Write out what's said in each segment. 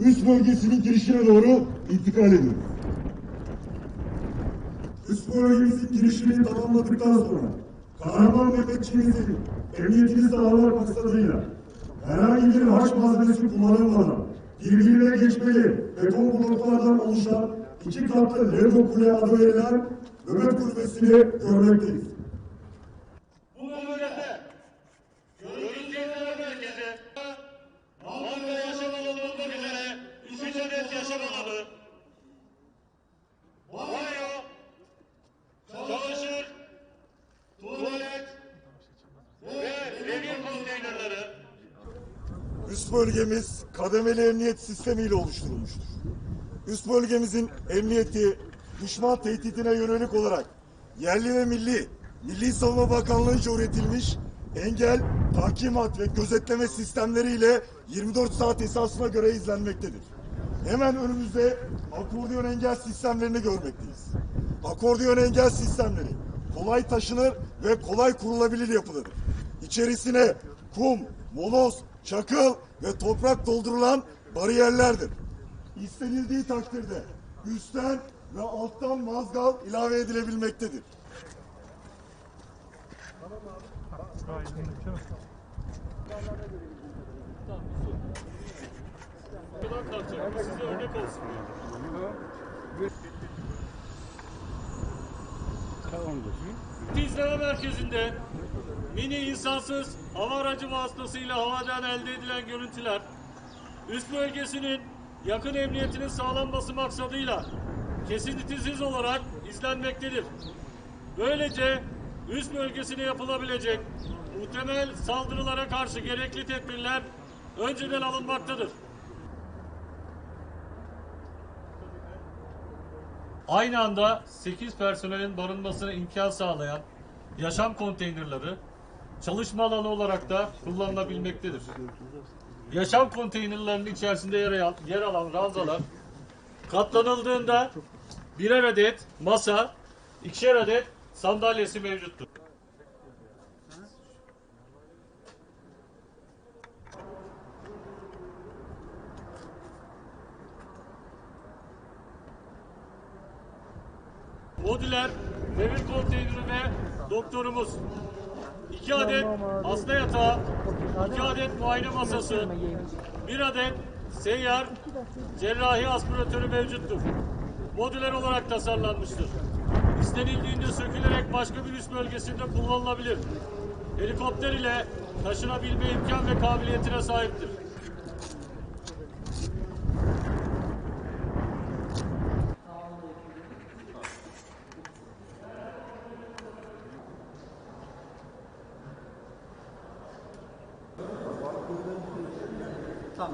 üst bölgesinin girişine doğru intikal ediyoruz. Üst bölgemizin girişini tamamladıktan sonra kahraman nöbetçimizin emniyetini sağlamak maksadıyla herhangi bir harç malzemesi kullanılmadan birbirine geçmeli beton bloklardan oluşan iki katlı Lego Kule adı verilen nöbet kulübesini görmekteyiz. Bu bölgede görüntü izleme merkezi halk ve yaşam alanı olmak üzere üç adet yaşam alanı banyo, çamaşır, tuvalet ve demir konteynerleri Üst bölgemiz kademeli emniyet sistemiyle oluşturulmuştur. Üst bölgemizin emniyeti düşman tehdidine yönelik olarak yerli ve milli, Milli Savunma Bakanlığı'nca üretilmiş engel, takimat ve gözetleme sistemleriyle 24 saat esasına göre izlenmektedir. Hemen önümüzde akordiyon engel sistemlerini görmekteyiz. Akordiyon engel sistemleri kolay taşınır ve kolay kurulabilir yapılıdır. İçerisine kum, moloz, çakıl ve toprak doldurulan bariyerlerdir. İstenildiği takdirde üstten ve alttan mazgal ilave edilebilmektedir. size örnek olsun. İzleme merkezinde mini insansız hava aracı vasıtasıyla havadan elde edilen görüntüler üst bölgesinin yakın emniyetinin sağlanması maksadıyla kesintisiz olarak izlenmektedir. Böylece üst bölgesine yapılabilecek muhtemel saldırılara karşı gerekli tedbirler önceden alınmaktadır. Aynı anda 8 personelin barınmasına imkan sağlayan yaşam konteynerleri çalışma alanı olarak da kullanılabilmektedir. Yaşam konteynerlerinin içerisinde yer alan, yer alan ranzalar katlanıldığında birer adet masa, ikişer adet sandalyesi mevcuttur. Modüler demir konteyneri ve doktorumuz. iki adet hasta yatağı, iki adet muayene masası, bir adet seyyar cerrahi aspiratörü mevcuttur. Modüler olarak tasarlanmıştır. İstenildiğinde sökülerek başka bir üst bölgesinde kullanılabilir. Helikopter ile taşınabilme imkan ve kabiliyetine sahiptir. Üst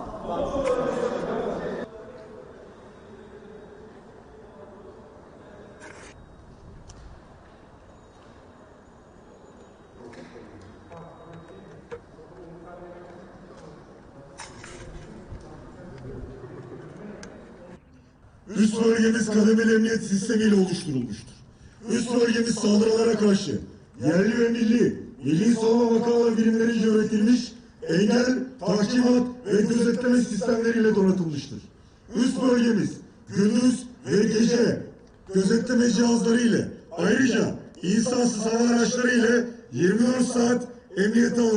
bölgemiz kademeli emniyet sistemiyle oluşturulmuştur. Üst bölgemiz saldırılara karşı yerli ve milli, Milli Savunma Bakanlığı birimlerince üretilmiş engel, takimat ve gözetleme sistemleriyle donatılmıştır. Üst bölgemiz gündüz ve gece gözetleme cihazları ile ayrıca insansız hava araçları ile 24 saat emniyete alınmaktadır.